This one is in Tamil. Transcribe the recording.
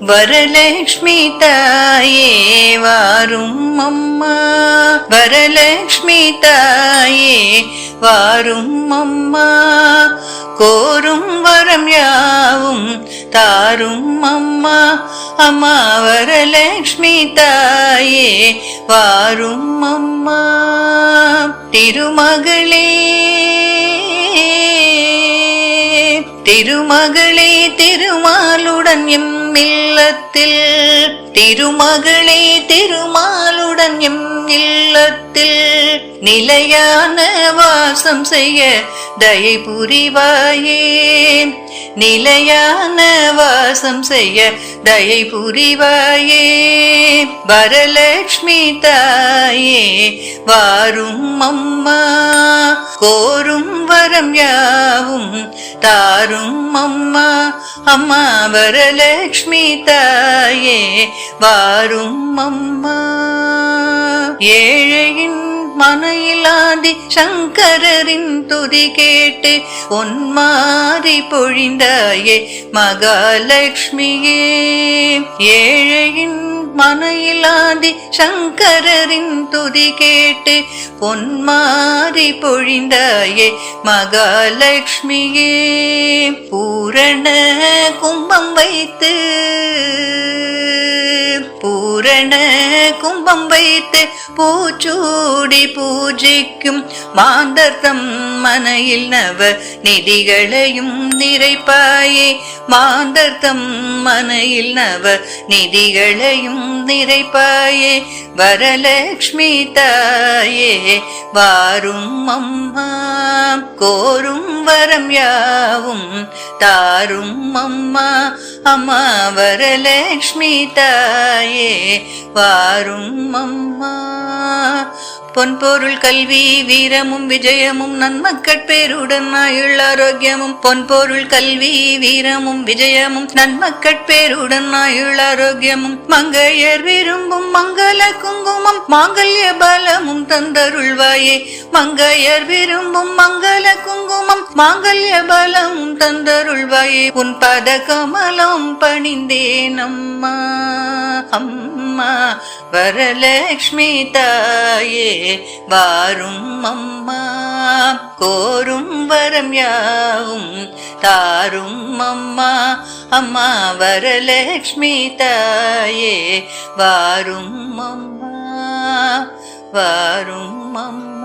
வரலக்ஷ்மி தாயே வாரும் அம்மா. வரலக்ஷ்மி தாயே வாரும் அம்மா. கோரும் வரம் யாவும் தாரும் அம்மா. அம்மா வரலக்ஷ்மி தாயே வாரும் அம்மா. திருமகளே திருமகளே திருமாலுடன் எம் இல்லத்தில். திருமகளே திருமாலுடன் எம் இல்லத்தில். நிலையான வாசம் செய்ய தயை புரிவாயே. நிலையான வாசம் செய்ய தயை புரிவாயே. வரலட்சுமி தாயே வாரும் அம்மா. கோரும் வரம் யாவும் தாரும் அம்மா. அம்மா வரலக்ஷ்மி தாயே வாரும் அம்மா. ஏழையின் மனையிலாதி சங்கரரின் துதி கேட்டு ஒன்மாறி பொழிந்தாயே மகாலட்சுமியே. ஏழையின் மனையிலாந்தி சங்கரரின் துதி கேட்டு பொன்மாரி பொழிந்தாயே மகாலட்சுமியே பூரண கும்பம் வைத்து பூரண கும்பம் வைத்து பூச்சூடி பூஜிக்கும் மாந்தர்தம் மனையில் நவ நிதிகளையும் நிறைப்பாயே. மாந்தர்தம் மனையில் நவ நிதிகளையும் நிறைப்பாயே. வரலக்ஷ்மி தாயே வாரும் அம்மா கோரும் வரம் யாவும் தாரும் அம்மா அம்மா வரலக்ஷ்மி தாயே. வாரும் அம்மா. பொன்பொருள் கல்வி வீரமும் விஜயமும் நன்மக்கட்பேருடன் ஆயுள் ஆரோக்கியமும். பொன்பொருள் கல்வி வீரமும் விஜயமும் நன்மக்கட்பேருடன் ஆயுள் ஆரோக்கியமும். மங்கையர் விரும்பும் மங்கள குங்குமம் மாங்கல்ய பலமும் தந்தருள்வாயே. மங்கையர் விரும்பும் மங்கள குங்குமம் மாங்கல்ய பலமும் தந்தருள்வாயே. உன் பத கமலம் பணிந்தேன் அம்மா. அம்மா அம்மா வரலக்ஷ்மி தாயே வாரும் அம்மா கோரும் வரம் யாவும் தாரும் அம்மா அம்மா வரலக்ஷ்மி தாயே வாரும் அம்மா வாரும் அம்மா.